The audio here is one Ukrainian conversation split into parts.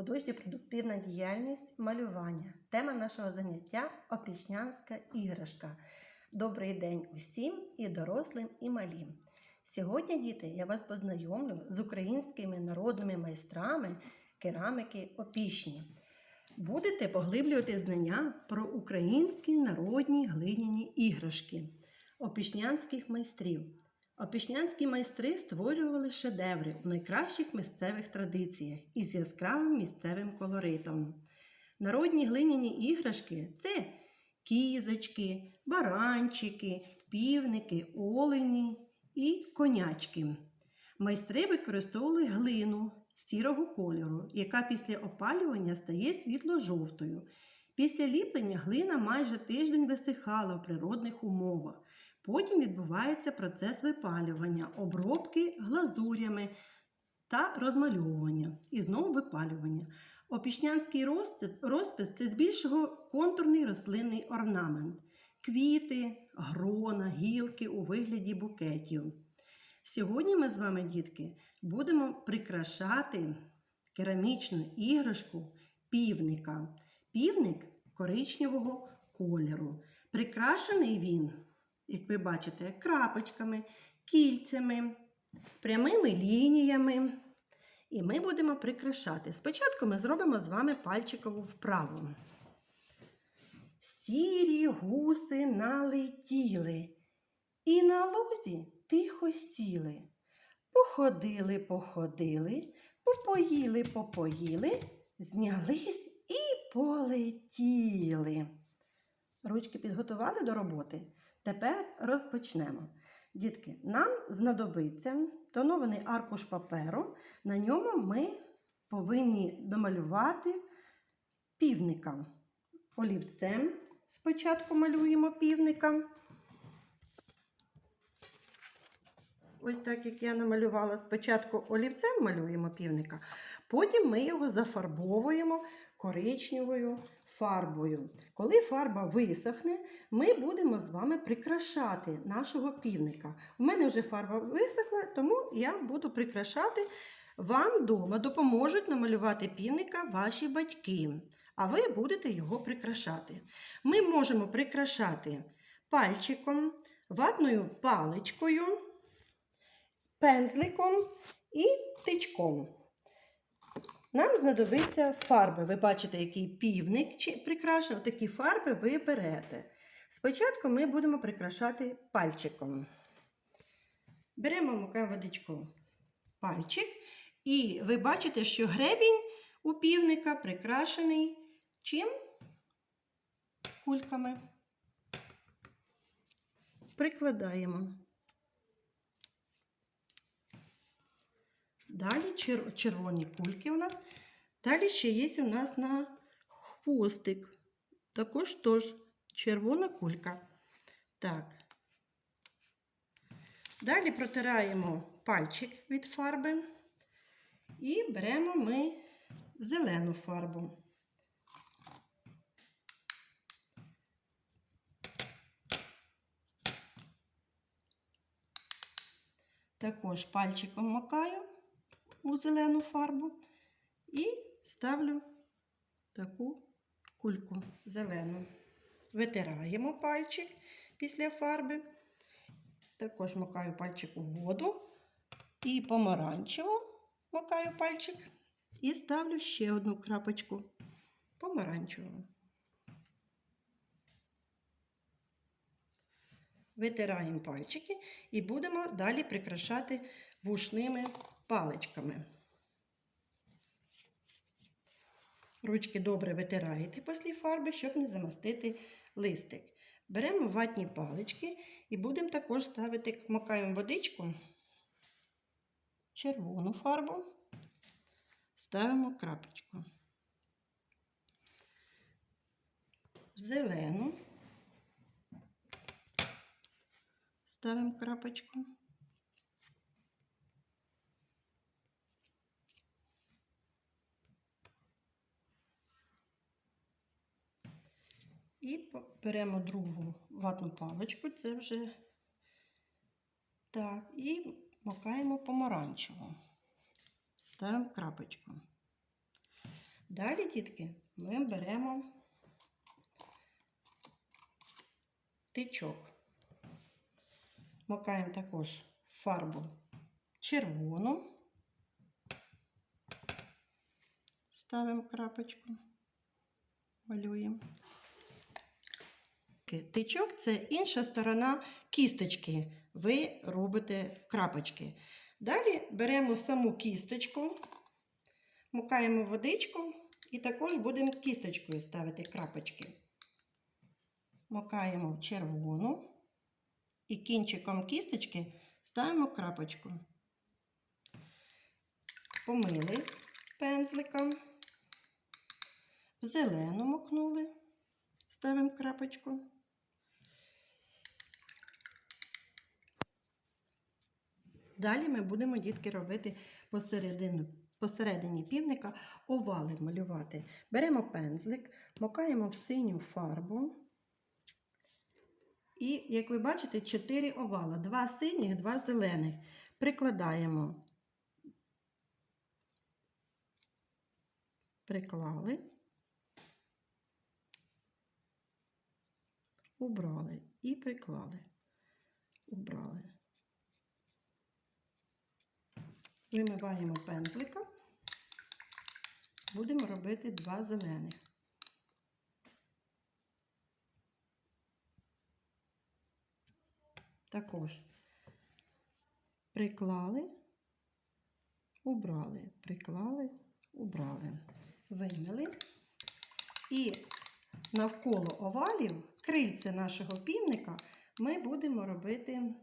художньо-продуктивна діяльність малювання. Тема нашого заняття опішнянська іграшка. Добрий день усім і дорослим, і малим. Сьогодні, діти, я вас познайомлю з українськими народними майстрами кераміки опішні. Будете поглиблювати знання про українські народні глиняні іграшки опішнянських майстрів. Опішнянські майстри створювали шедеври у найкращих місцевих традиціях із яскравим місцевим колоритом. Народні глиняні іграшки це кізочки, баранчики, півники, олені і конячки. Майстри використовували глину сірого кольору, яка після опалювання стає світло-жовтою. Після ліплення глина майже тиждень висихала в природних умовах. Потім відбувається процес випалювання, обробки глазурями та розмальовування і знову випалювання. Опішнянський розпис це збільшого контурний рослинний орнамент, квіти, грона, гілки у вигляді букетів. Сьогодні ми з вами, дітки, будемо прикрашати керамічну іграшку півника. Півник коричневого кольору. Прикрашений він, як ви бачите, крапочками, кільцями, прямими лініями. І ми будемо прикрашати. Спочатку ми зробимо з вами пальчикову вправу. Сірі гуси налетіли, і на лузі тихо сіли. Походили, походили, попоїли, попоїли, знялись і полетіли. Ручки підготували до роботи. Тепер розпочнемо. Дітки, нам знадобиться тонований аркуш паперу. На ньому ми повинні домалювати півника. Олівцем спочатку малюємо півника. Ось так, як я намалювала, спочатку олівцем малюємо півника, потім ми його зафарбовуємо коричневою фарбою. Коли фарба висохне, ми будемо з вами прикрашати нашого півника. У мене вже фарба висохла, тому я буду прикрашати. Вам вдома допоможуть намалювати півника ваші батьки, а ви будете його прикрашати. Ми можемо прикрашати пальчиком, ватною паличкою, пензликом і тичком. Нам знадобиться фарби. Ви бачите, який півник чи прикрашений. Такі фарби ви берете. Спочатку ми будемо прикрашати пальчиком. Беремо мукаємо водичку пальчик, і ви бачите, що гребінь у півника прикрашений чим? Кульками. Прикладаємо. Далі чер- червоні кульки у нас. Далі ще є у нас на хвостик. Також теж червона кулька. Так. Далі протираємо пальчик від фарби і беремо ми зелену фарбу. Також пальчиком макаю у зелену фарбу і ставлю таку кульку зелену. Витираємо пальчик після фарби. Також макаю пальчик у воду і помаранчево макаю пальчик і ставлю ще одну крапочку помаранчевого. Витираємо пальчики і будемо далі прикрашати вушними паличками. Ручки добре витираєте після фарби, щоб не замастити листик. Беремо ватні палички і будемо також ставити, макаємо водичку, червону фарбу, ставимо крапочку. Зелену ставимо крапочку. І беремо другу ватну паличку, це вже так, і макаємо помаранчево. Ставимо крапочку. Далі, дітки, ми беремо тичок. Макаємо також фарбу червону. Ставимо крапочку, малюємо. Тичок це інша сторона кісточки. Ви робите крапочки. Далі беремо саму кісточку, мукаємо водичку і також будемо кісточкою ставити крапочки. Мокаємо в червону і кінчиком кісточки ставимо крапочку. Помили пензликом, в зелену мокнули, ставимо крапочку. Далі ми будемо, дітки, робити посередину, посередині півника овали малювати. Беремо пензлик, мокаємо в синю фарбу. І, як ви бачите, 4 овала. Два синіх, два зелених. Прикладаємо. Приклали. Убрали і приклали. Убрали. Вимиваємо пензлика. Будемо робити два зелених. Також приклали, убрали, приклали, убрали, вимили. І навколо овалів, крильця нашого півника, ми будемо робити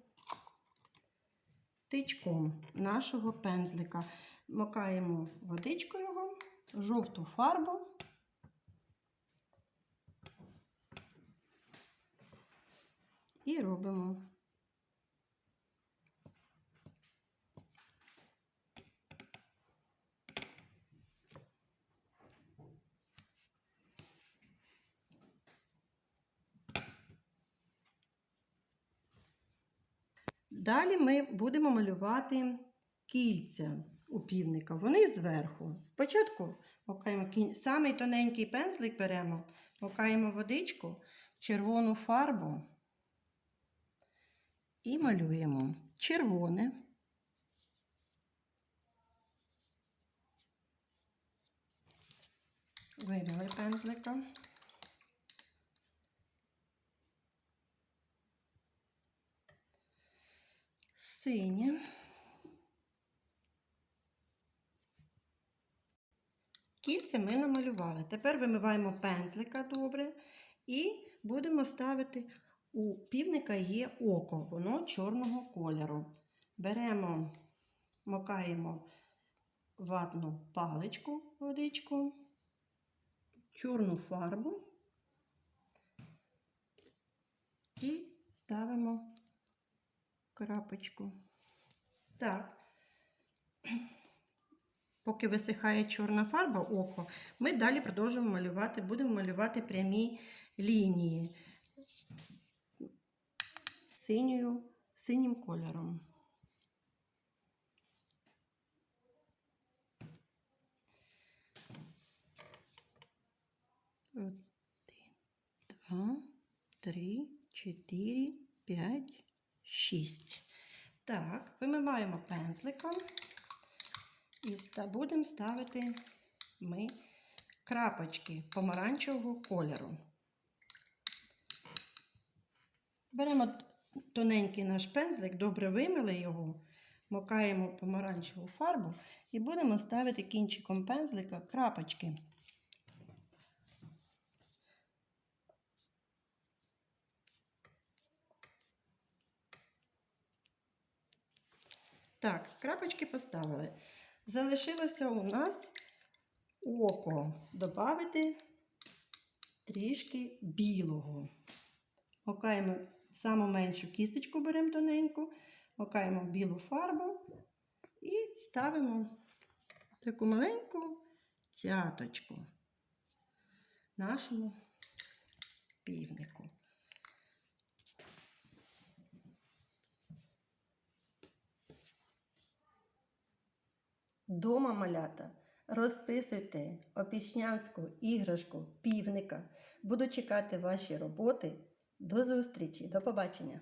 тичком нашого пензлика. Макаємо водичку його, жовту фарбу. І робимо. Далі ми будемо малювати кільця у півника. Вони зверху. Спочатку макаємо самий тоненький пензлик беремо, макаємо водичку, червону фарбу і малюємо червоне. Вивели пензлика. Синє. Кільця ми намалювали. Тепер вимиваємо пензлика добре і будемо ставити у півника є око, воно чорного кольору. Беремо, макаємо ватну паличку, водичку, чорну фарбу і ставимо крапочку. Так, поки висихає чорна фарба око, ми далі продовжуємо малювати, будемо малювати прямі лінії синьою, синім кольором. Один, два, три, чотири, п'ять, шість. Так, вимиваємо пензликом і будемо ставити ми крапочки помаранчевого кольору. Беремо тоненький наш пензлик, добре вимили його, макаємо помаранчеву фарбу і будемо ставити кінчиком пензлика крапочки. Так, крапочки поставили. Залишилося у нас око. Добавити трішки білого. Макаємо саму меншу кісточку, беремо тоненьку, макаємо білу фарбу і ставимо таку маленьку цяточку нашому півнику. Дома малята Розписуйте опішнянську іграшку півника. Буду чекати ваші роботи. До зустрічі, до побачення!